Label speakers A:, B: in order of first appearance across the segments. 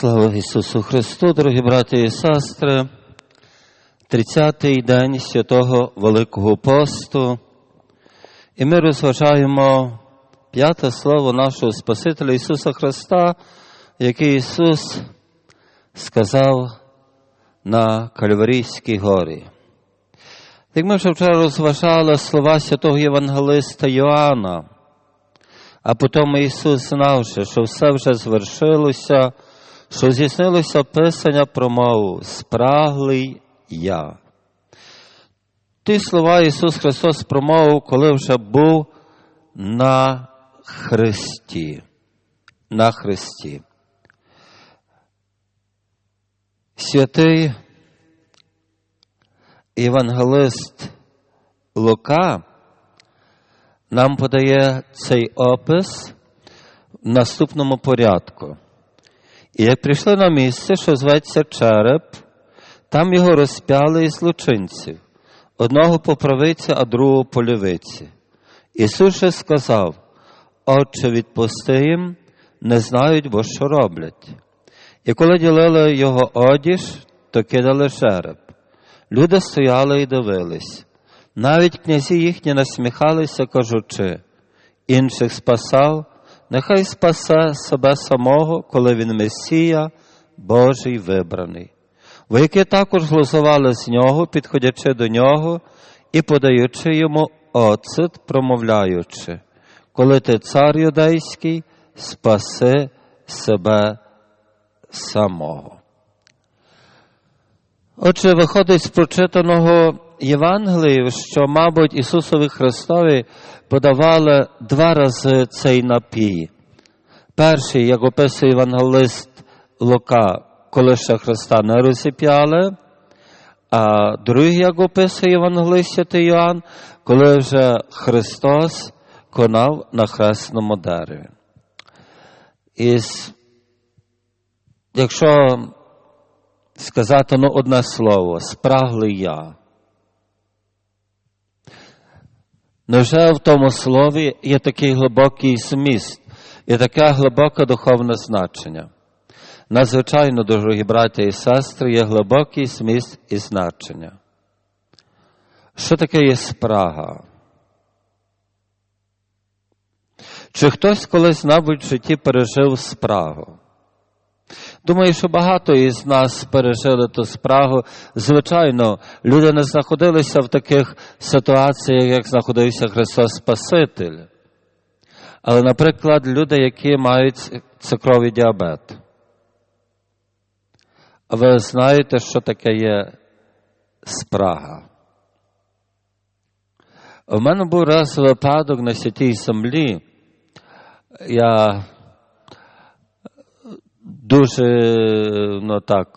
A: Слава Ісусу Христу, дорогі браті і сестри, 30-й день святого Великого посту, і ми розважаємо п'яте слово нашого Спасителя Ісуса Христа, яке Ісус сказав на Кальварійській горі. Як ми вже вчора розважали слова святого Євангелиста Йоанна, а потім Ісус, знавши, що все вже звершилося, що здійснилося Писання про мову спраглий я. Ті слова Ісус Христос промовив, коли вже був на Христі. На Христі. Святий Євангелист Лука нам подає цей опис в наступному порядку. І як прийшли на місце, що зветься череп, там його розп'яли із злочинців, одного по правиці, а другого по лівиці. Ісус же сказав: Отче, відпусти їм, не знають, бо що роблять. І коли ділили його одіж, то кидали череп. Люди стояли і дивились. Навіть князі їхні насміхалися, кажучи, інших спасав, нехай спасе себе самого, коли він Месія, Божий вибраний. Вояки також глузували з нього, підходячи до нього і подаючи йому оцет, промовляючи, коли ти цар юдейський, спаси себе самого. Отже, виходить з прочитаного Євангелію, що, мабуть, Ісусові Христові подавали два рази цей напій. Перший, як описує Євангелист Лука, коли ще Христа не розіп'яли, а другий, як описує Євангелист Святий Йоанн, коли вже Христос конав на хресному дереві. І якщо сказати ну, одне слово, спраглий я. Невже в тому слові є такий глибокий зміст, є таке глибоке духовне значення? Надзвичайно, дорогі браття і сестри, є глибокий зміст і значення. Що таке є спрага? Чи хтось колись, мабуть, в житті пережив спрагу? Думаю, що багато із нас пережили ту спрагу. Звичайно, люди не знаходилися в таких ситуаціях, як знаходився Христос Спаситель. Але, наприклад, люди, які мають цукровий діабет. Ви знаєте, що таке є спрага? У мене був раз випадок на святій землі. Я дуже ну так,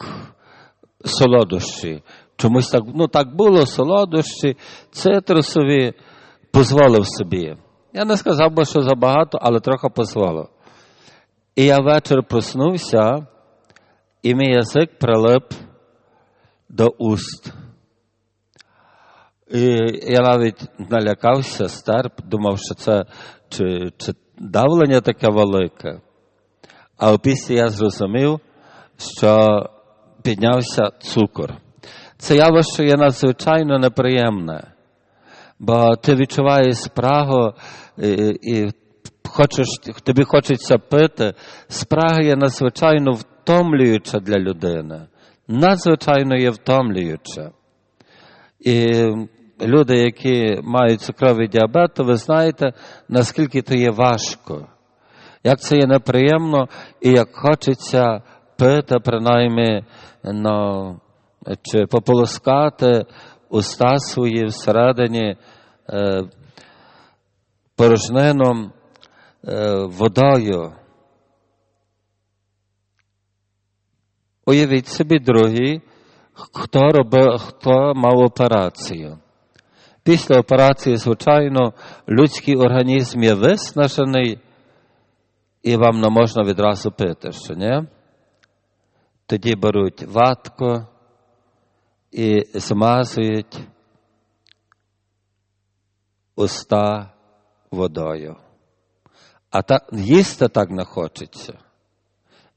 A: солодощі. Чомусь так ну так було солодощі, цитрусові дозволив собі. Я не сказав би, що забагато, але трохи дозволив. І я вечір проснувся, і мій язик прилип до уст. І я навіть налякався, стерп, думав, що це чи, чи давлення таке велике. А опісля я зрозумів, що піднявся цукор. Це явище є надзвичайно неприємне, бо ти відчуваєш спрагу і, і хочеш, тобі хочеться пити. Спрага є надзвичайно втомлююча для людини. Надзвичайно є втомлююча. І люди, які мають цукровий діабет, то ви знаєте, наскільки то є важко як це є неприємно і як хочеться пити, принаймні, ну, чи пополоскати уста свої всередині е, порожнином е, водою. Уявіть собі, другі, хто робив, хто мав операцію. Після операції, звичайно, людський організм є виснажений і вам не можна відразу пити, що ні? Тоді беруть ватку і змазують уста водою. А так, їсти так не хочеться.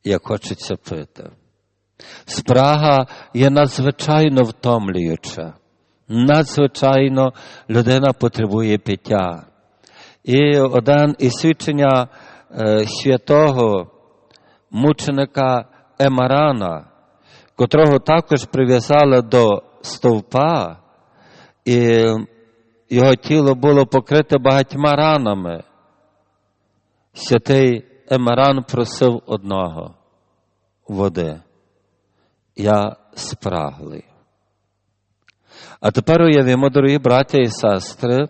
A: як хочеться пити. Спрага є надзвичайно втомлююча. Надзвичайно людина потребує пиття. І один із свідчення святого мученика Емарана, котрого також прив'язали до стовпа, і його тіло було покрите багатьма ранами. Святий Емаран просив одного води. Я спраглий. А тепер уявімо, дорогі браття і сестри,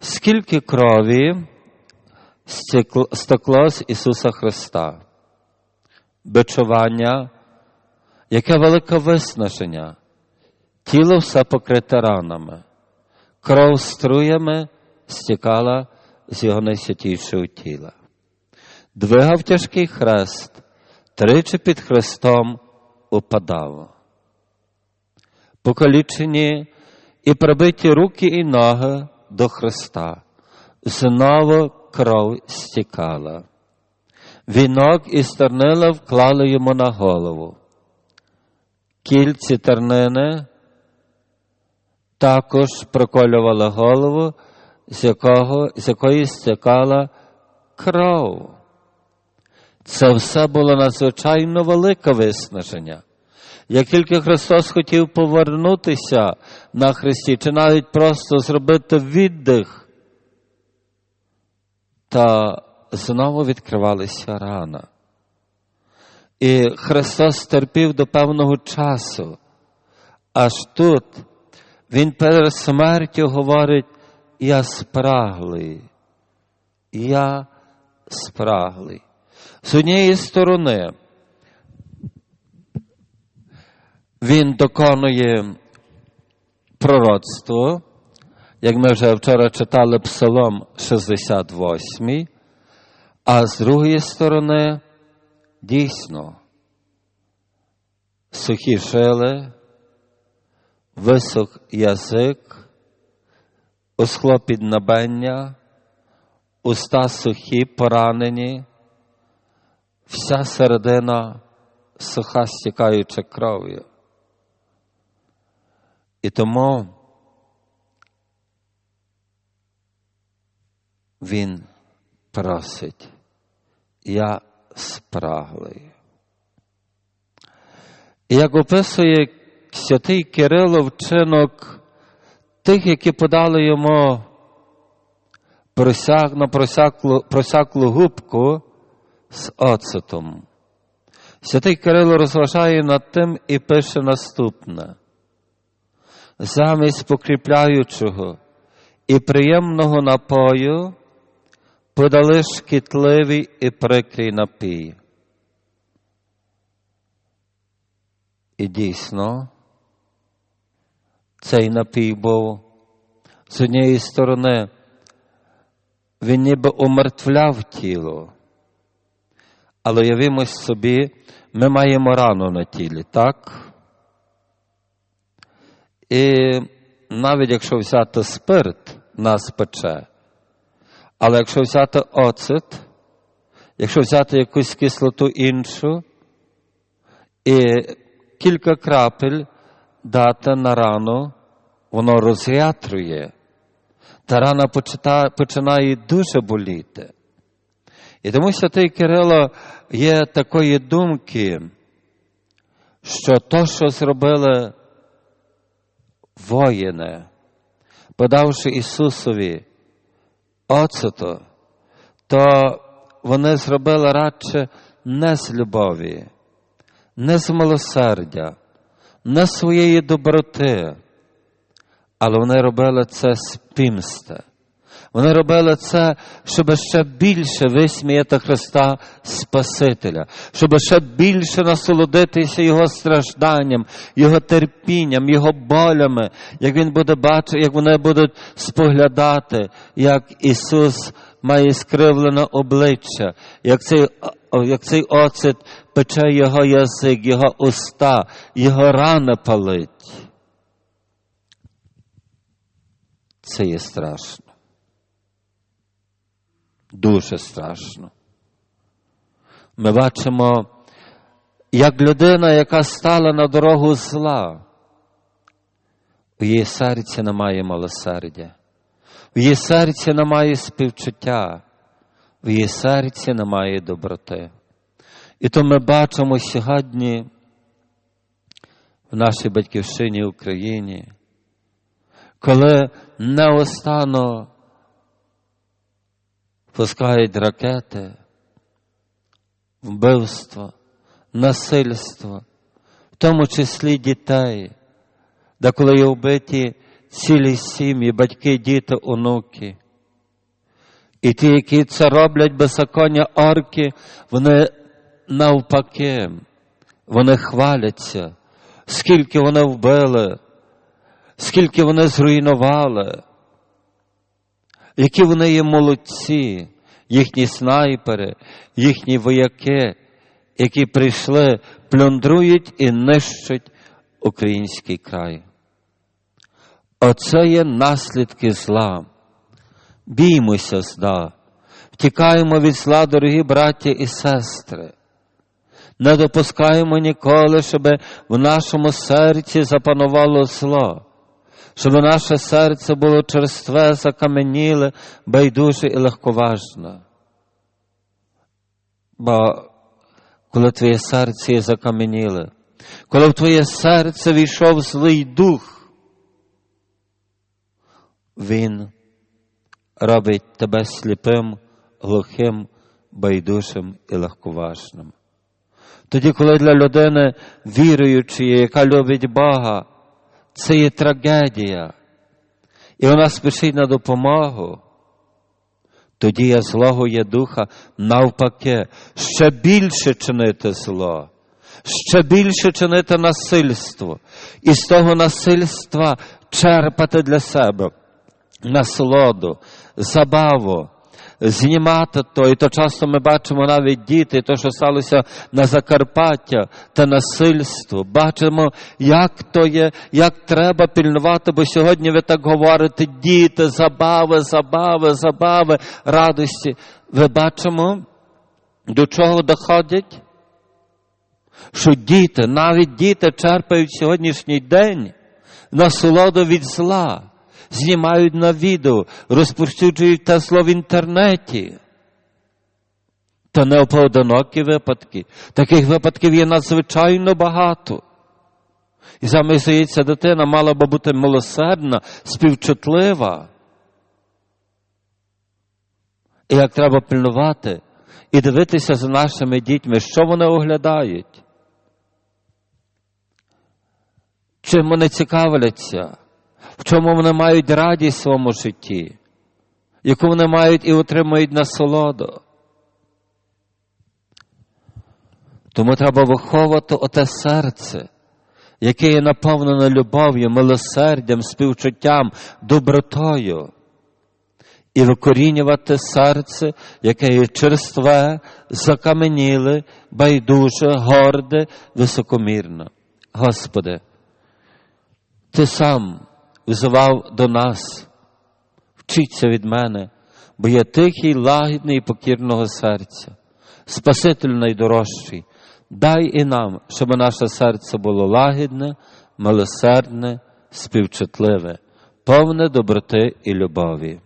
A: скільки крові стекло з Ісуса Христа, бичування, яке велике виснаження, тіло все покрите ранами, кров струями стікала з його найсвятішого тіла. Двигав тяжкий хрест, тричі під хрестом упадав. Покалічені і прибиті руки і ноги до Христа. Знову кров стікала. Вінок із тернила вклали йому на голову. Кільці тернини також проколювали голову, з, якого, з якої стікала кров. Це все було надзвичайно велике виснаження. Як тільки Христос хотів повернутися на Христі, чи навіть просто зробити віддих, та знову відкривалися рана. І Христос терпів до певного часу. Аж тут Він перед смертю говорить, я спраглий, я спраглий. З однієї сторони, він доконує пророцтво, як ми вже вчора читали Псалом 68, а з другої сторони, дійсно, сухі шили, висох язик, усхло піднабення, уста сухі, поранені, вся середина суха стікаюча кров'ю. І тому він просить, я спраглий. Як описує святий Кирило вчинок тих, які подали йому просяк, на просяклу, просяклу губку з оцетом. Святий Кирило розважає над тим і пише наступне замість покріпляючого і приємного напою подали шкітливий і прикрий напій. І дійсно, цей напій був з однієї сторони, він ніби умертвляв тіло. Але уявімось собі, ми маємо рану на тілі, так? І навіть якщо взяти спирт, нас пече. Але якщо взяти оцет, якщо взяти якусь кислоту іншу і кілька крапель дати на рану, воно розрятрює, та рана починає дуже боліти. І тому святий Кирило є такої думки, що то, що зробили воїни, подавши Ісусові оцето, то вони зробили радше не з любові, не з милосердя, не з своєї доброти, але вони робили це з пімсти. Вони робили це, щоб ще більше висміяти Христа Спасителя, щоб ще більше насолодитися Його стражданням, Його терпінням, Його болями, як Він буде бачити, як вони будуть споглядати, як Ісус має скривлене обличчя, як цей як цей оцет пече Його язик, Його уста, Його рана палить. Це є страшно дуже страшно. Ми бачимо як людина, яка стала на дорогу зла, у її серці немає милосердя, в її серці немає співчуття, в її серці немає доброти. І то ми бачимо сьогодні в нашій батьківщині Україні, коли неостанно пускають ракети, вбивство, насильство, в тому числі дітей, де коли є вбиті цілі сім'ї, батьки, діти, онуки. І ті, які це роблять беззаконня орки, вони навпаки, вони хваляться, скільки вони вбили, скільки вони зруйнували, які вони є молодці, їхні снайпери, їхні вояки, які прийшли, плюндрують і нищать український край. Оце є наслідки зла. Біймося зла, втікаємо від зла, дорогі браті і сестри. Не допускаємо ніколи, щоб в нашому серці запанувало зло, щоб наше серце було черстве, закаменіле, байдуже і легковажне. Бо коли твоє серце є закам'яніле, коли в твоє серце війшов злий дух, він робить тебе сліпим, глухим, байдужим і легковажним. Тоді, коли для людини віруючої, яка любить Бога, це є трагедія, і вона спішить на допомогу, тоді я злого є духа навпаки, ще більше чинити зло, ще більше чинити насильство, і з того насильства черпати для себе насолоду, забаву, знімати то. І то часто ми бачимо навіть діти, то, що сталося на Закарпаття та насильство. Бачимо, як то є, як треба пільнувати, бо сьогодні ви так говорите, діти, забави, забави, забави, радості. Ви бачимо, до чого доходять? Що діти, навіть діти черпають сьогоднішній день насолоду від зла знімають на відео, розповсюджують те зло в інтернеті. Та неопоодинокі випадки. Таких випадків є надзвичайно багато. І саме здається, дитина мала би бути милосердна, співчутлива. І як треба пильнувати і дивитися за нашими дітьми, що вони оглядають, чим вони цікавляться в чому вони мають радість в своєму житті, яку вони мають і отримують насолоду. Тому треба виховувати оте серце, яке є наповнене любов'ю, милосердям, співчуттям, добротою, і викорінювати серце, яке є черстве, закаменіле, байдуже, горде, високомірне. Господи, Ти сам взивав до нас, вчіться від мене, бо я тихий, лагідний і покірного серця, Спаситель найдорожчий. Дай і нам, щоб наше серце було лагідне, милосердне, співчутливе, повне доброти і любові.